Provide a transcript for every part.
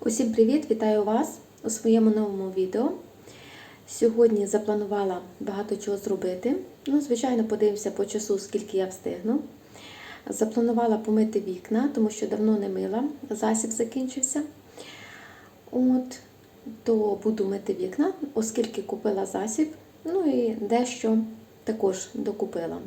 Усім привіт! Вітаю вас у своєму новому відео. Сьогодні запланувала багато чого зробити. Ну, звичайно, подивимося по часу, скільки я встигну. Запланувала помити вікна, тому що давно не мила, засіб закінчився. От, то буду мити вікна, оскільки купила засіб, ну і дещо також докупила.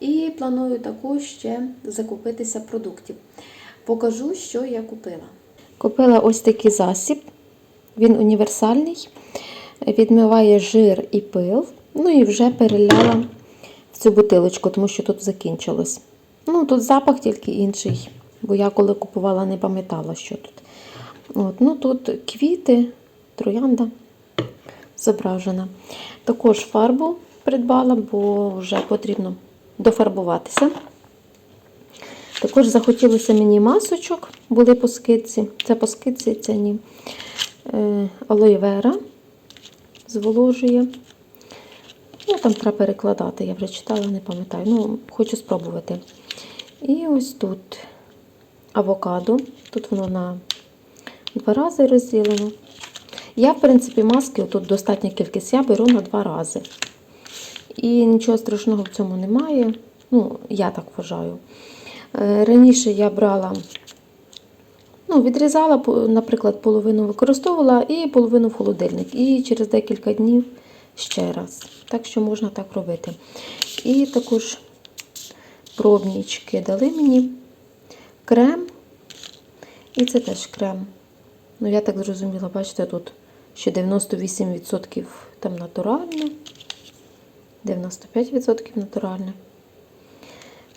І планую також ще закупитися продуктів. Покажу, що я купила. Купила ось такий засіб. Він універсальний, відмиває жир і пил. Ну і вже переляла в цю бутилочку, тому що тут закінчилось. Ну, тут запах тільки інший, бо я коли купувала, не пам'ятала, що тут. От, ну Тут квіти, троянда зображена. Також фарбу придбала, бо вже потрібно дофарбуватися. Також захотілося мені масочок, були по скидці. Це по скидці, це ні. Е, алоє вера зволожує. Ну, там треба перекладати, я вже читала, не пам'ятаю. Ну, хочу спробувати. І ось тут авокадо. Тут воно на два рази розділено. Я, в принципі, маски, тут достатня кількість, я беру на два рази. І нічого страшного в цьому немає. Ну, я так вважаю. Раніше я брала, ну, відрізала, наприклад, половину використовувала і половину в холодильник. І через декілька днів ще раз. Так що можна так робити. І також пробнічки дали мені крем. І це теж крем. Ну, я так зрозуміла, бачите, тут ще 98% там натуральне, 95% натуральне.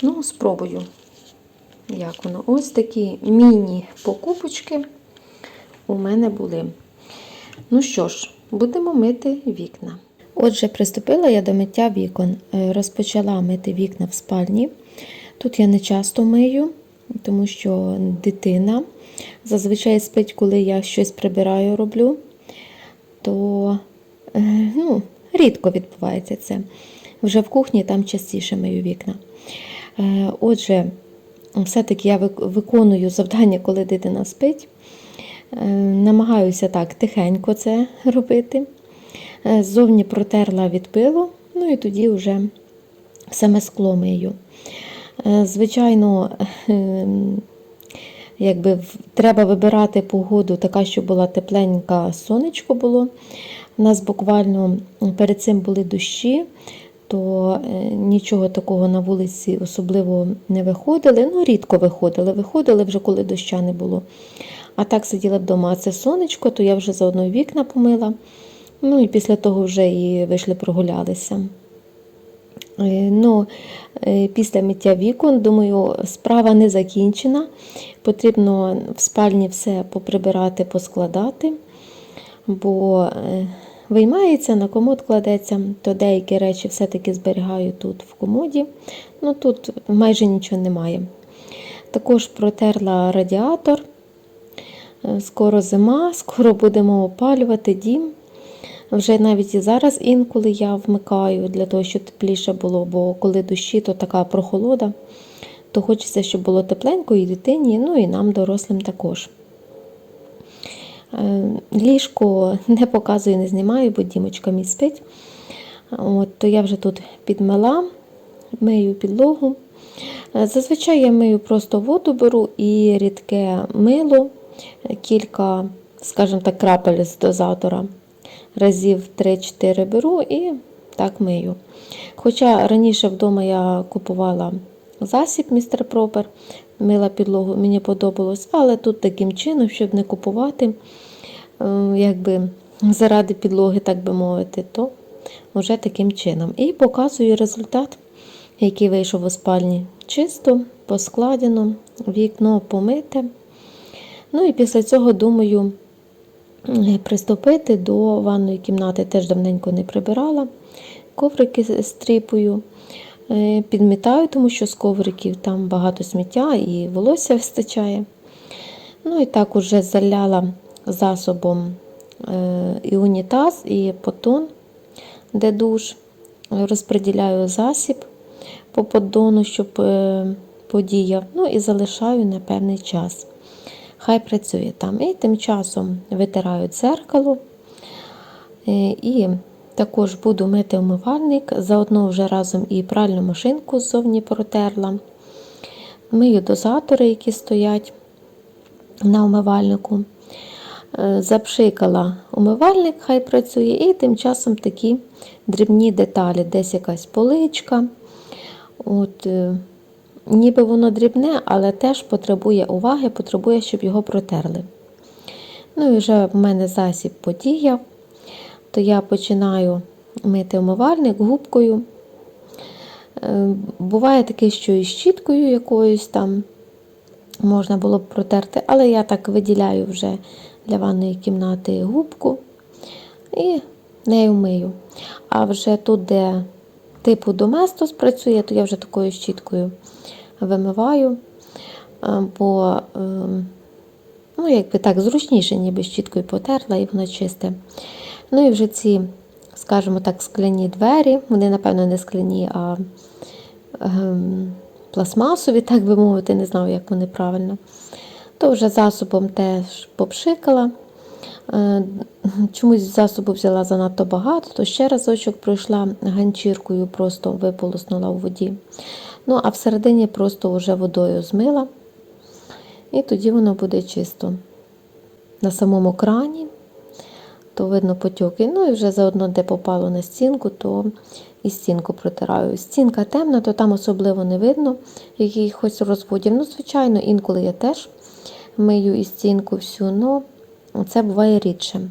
Ну, спробую як воно. Ось такі міні-покупочки у мене були. Ну що ж, будемо мити вікна. Отже, приступила я до миття вікон. Е, Розпочала мити вікна в спальні. Тут я не часто мию, тому що дитина зазвичай спить, коли я щось прибираю, роблю, то е, ну, рідко відбувається це. Вже в кухні там частіше мию вікна. Е, отже, все-таки я виконую завдання, коли дитина спить. Е, намагаюся так тихенько це робити. Е, ззовні протерла від пилу, ну і тоді вже саме скло мию. Е, звичайно, якби треба вибирати погоду, така, щоб була тепленька, сонечко було. У нас буквально перед цим були дощі, то е, нічого такого на вулиці особливо не виходили. Ну, рідко виходили. Виходили вже, коли доща не було. А так сиділа вдома, а це сонечко, то я вже заодно вікна помила. Ну і після того вже і вийшли, прогулялися. Е, ну, е, Після миття вікон, думаю, справа не закінчена. Потрібно в спальні все поприбирати, поскладати, бо виймається, на комод кладеться, то деякі речі все-таки зберігаю тут в комоді. Ну Тут майже нічого немає. Також протерла радіатор. Е, скоро зима, скоро будемо опалювати дім. Вже навіть і зараз інколи я вмикаю для того, щоб тепліше було, бо коли дощі, то така прохолода, то хочеться, щоб було тепленько і дитині, ну і нам, дорослим також. Е, ліжко не показую, не знімаю, бо дімочка мій спить. От, То я вже тут підмила, мию підлогу. Е, зазвичай я мию просто воду беру і рідке мило, кілька, скажімо так, крапель з дозатора. Разів 3-4 беру і так мию. Хоча раніше вдома я купувала засіб містер Пропер, мила підлогу, мені подобалось, але тут таким чином, щоб не купувати, якби заради підлоги, так би мовити, то вже таким чином. І показую результат, який вийшов у спальні. Чисто, поскладено, вікно помите. Ну і після цього, думаю, приступити до ванної кімнати. Теж давненько не прибирала. Коврики стріпую. Е, підмітаю, тому що з ковриків там багато сміття і волосся вистачає. Ну і так уже заляла засобом е, і унітаз, і потон, де душ. Розподіляю засіб по поддону, щоб е, подіяв. Ну і залишаю на певний час. хай працює там. І тим часом витираю дзеркало. Е, І також буду мити умивальник. Заодно вже разом і пральну машинку ззовні протерла. Мию дозатори, які стоять на умивальнику. Е, Запшикала умивальник, хай працює, і тим часом такі дрібні деталі, десь якась поличка. От, е, ніби воно дрібне, але теж потребує уваги, потребує, щоб його протерли. Ну і вже в мене засіб подіяв, то я починаю мити умивальник губкою. Е, Буває таке, що і щіткою якоюсь там можна було б протерти, але я так виділяю вже для ванної кімнати губку і нею мию. А вже тут, де типу доместос працює, то я вже такою щіткою вимиваю, бо е, ну, якби так зручніше, ніби щіткою потерла і воно чисте. Ну і вже ці, скажімо так, скляні двері, вони, напевно, не скляні, а ем, пластмасові, так би мовити, не знаю, як вони правильно. То вже засобом теж попшикала. Е, Чомусь засобу взяла занадто багато, то ще разочок пройшла ганчіркою, просто виполоснула у воді. Ну, а всередині просто вже водою змила. І тоді воно буде чисто. На самому крані, то видно потьоки. Ну і вже заодно, де попало на стінку, то і стінку протираю. Стінка темна, то там особливо не видно якихось розводів. Ну, звичайно, інколи я теж мию і стінку всю, ну це буває рідше.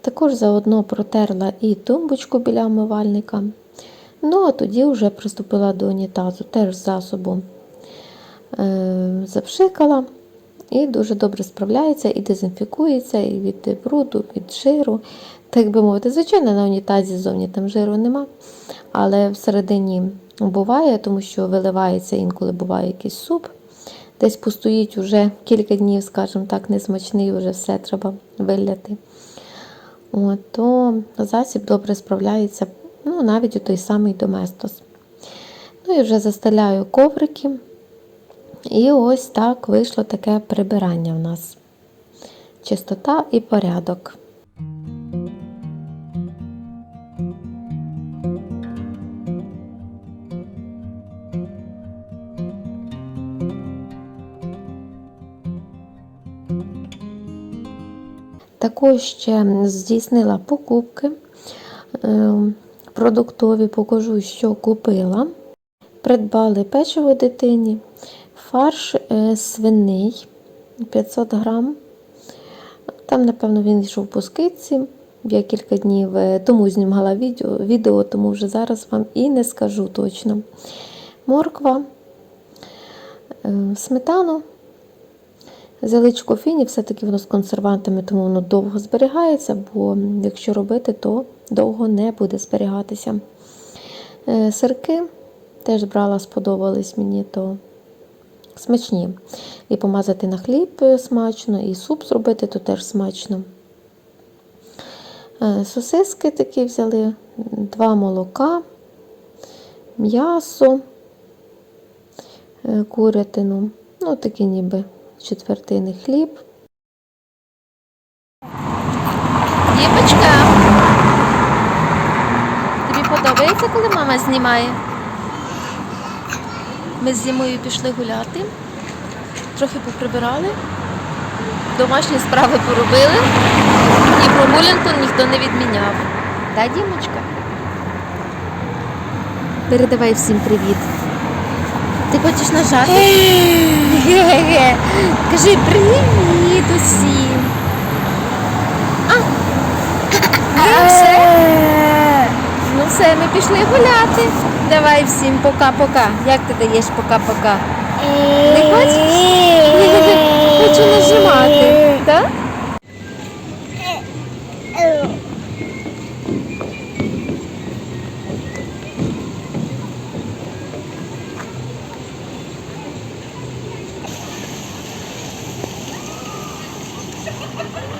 Також заодно протерла і тумбочку біля омивальника. Ну, а тоді вже приступила до унітазу, теж з засобом е, запшикала і дуже добре справляється, і дезінфікується, і від бруду, від жиру. Так би мовити, звичайно, на унітазі ззовні там жиру нема, але всередині буває, тому що виливається інколи буває якийсь суп. Десь постоїть уже кілька днів, скажімо так, несмачний, вже все треба виляти. От, то засіб добре справляється, ну, навіть у той самий доместос. Ну і вже застеляю коврики. І ось так вийшло таке прибирання в нас. Чистота і порядок. Також ще здійснила покупки е, продуктові, покажу, що купила. Придбали печиво дитині, фарш е, свиний 500 грам. Там, напевно, він йшов по скидці. Я кілька днів е, тому знімала відео, відео, тому вже зараз вам і не скажу точно. Морква, е, сметану, Заличко фіні, все-таки воно з консервантами, тому воно довго зберігається, бо якщо робити, то довго не буде зберігатися. Сирки теж брала, сподобались мені, то смачні. І помазати на хліб е, смачно, і суп зробити, то теж смачно. Е, Сосиски такі взяли, два молока, м'ясо, е, курятину, ну такі ніби четвертини хліб. Дімочка, тобі подобається, коли мама знімає? Ми з зимою пішли гуляти, трохи поприбирали, домашні справи поробили і прогулянку ніхто не відміняв. Так, Дімочка? Передавай всім привіт. Ти хочеш нажати? Кажи привіт усім. А. Ну все. Ну все, ми пішли гуляти давай всім пока-пока. Як ти даєш пока-пока? Не хочеш? Хочу нажимати, так?